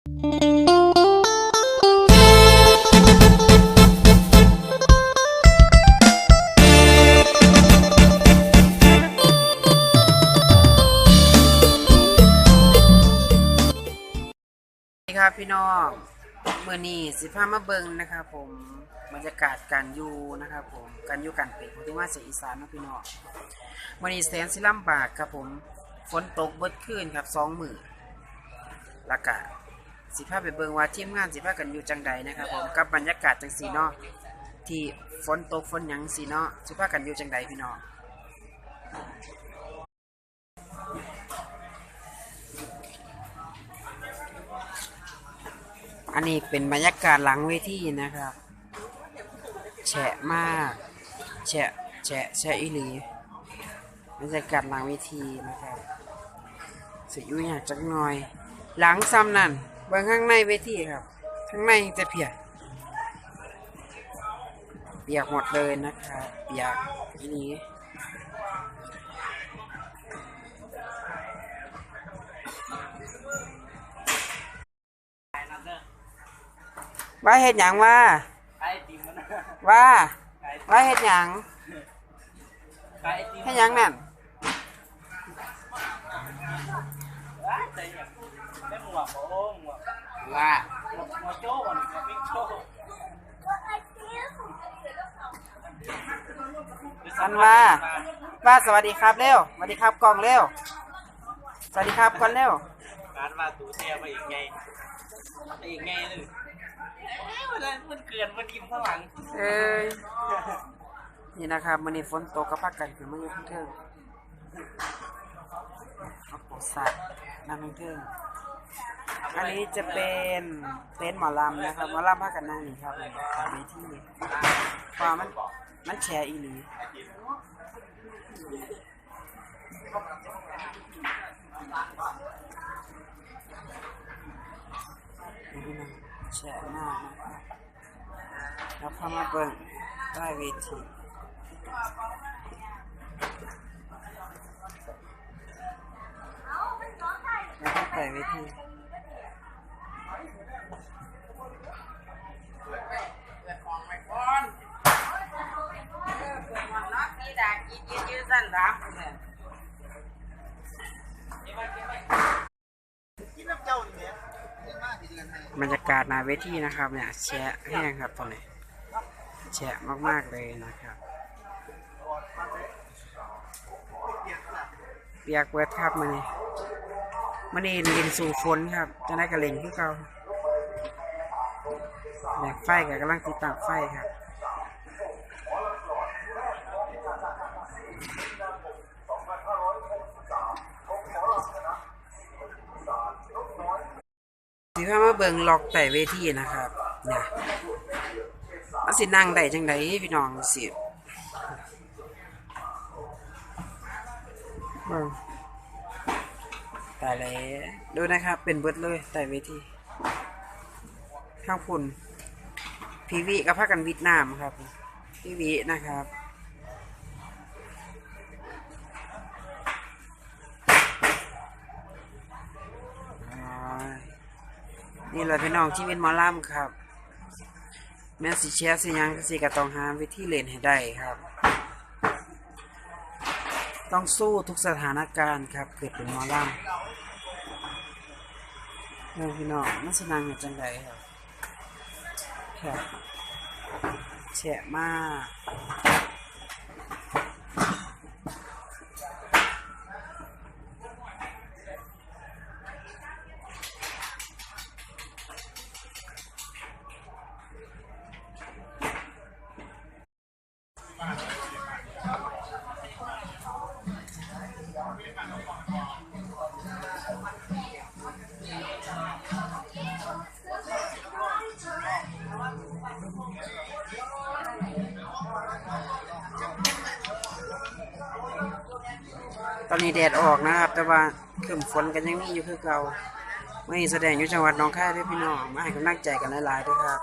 สวัสดีครับพี่น้องเมื่อนี้สิพามาเบิงนะครับผมบรรยากาศการอยู่นะครับผมการอยู่การเป็นของที่ว่าเสียงอีสานเนาะพี่น้องเมื่อนี้แสนสิลำบากครับผมฝนตกเบิดขึ้นครับสองมือละกา สิพาพไปเบิงว่าทีมงานสิพาพกันอยู่จังใดนะครับผมกับบรรยากาศจังสีเนาะที่ฝนตกฝนหยังสีเนาะสิพาพกันอยู่จังใดพี่น้องอันนี้เป็นบรรยากาศหลังเวทีนะครับแฉะมากแฉะแฉะแฉะอีหลีบรรยากาศหลังเวทีนะครับสิยู่อยากจักหน่อย หลังซ้ำนั่น เบื้องข้างในเวทีครับ ข้างในจะเปียก เปียกหมดเลยนะครับเปียกอีหลีว่าเฮ็ดหยังว่าว่าว่าเฮ็ดหยังขายไอติมเฮ็ดหยังนั่น ว้ายใจอย่างได้หมวกโอ้หมวกว่าหมวกหมวกโจ้ก่อนหมวกบิ๊กโจ้อันว่าว่าสวัสดีครับเร็วสวัสดีครับกล้องเร็วสวัสดีครับก่อนเร็วการว่าตูแช่ไปอีกไงไปอีกไงเลยเอ้ยวันนั้นมันเกินมันยิ้มข้างหลังเอ้ยนี่นะครับมันนี้ฝนตกกระพักกันคือมันอยู่ข้างเทิงเอาโป สัตว์นั่งข้างเทิงอันนี้จะเป็นเต็นท์หมอลำนะครับหมอลำพากันนั่งนี่ครับตามนี้ที่นี่เพราะว่ามมันมันแชร์อีหลีแชร์หน้านะครับแล้วพามาเบิ่งใต้เวที แล้วก็ใต้เวทีบรรยากาศนาเวทีนะครับเนี่ยแชะแห้งครับตรงนี้แฉะมากๆเลยนะครับเปียกเวิร์ดครับมันนี่ มันนี่ลินสู่ฝนครับจะได้กระเล่งที่เขาแบกไฟกับกำลังติดตั้งไฟครับสิพามาเบิ่งล็อกแต่เวทีนะครับเนี่ยมันสินั่งได้จังไดพี่น้องสิเบิง ตายแล้วดูนะครับ เป็นเบิดเลยแต่เวทีข้างพุ่นพีวีกับพากันวิดน้ำครับ พีวีนะครับนี่แหละพี่น้องชีวิตหมอลำครับ แม่สิเชียสิยังก็สิก็ต้องหาวิธีเล่นให้ได้ครับ ต้องสู้ทุกสถานการณ์ครับเกิดเป็นมอลำ เรื่อพี่น้องมันสนางอย่างจังไดครับครับแฉะมาก ตอนนี้แดดออกนะครับ แต่ว่าครึ้นฝนกันยังมีอยู่คือเก่าไม่แสดงอยู่จังหวัดน้องคายด้วยพี่น้อง มาให้กำลังใจกันหลายๆด้วยครับ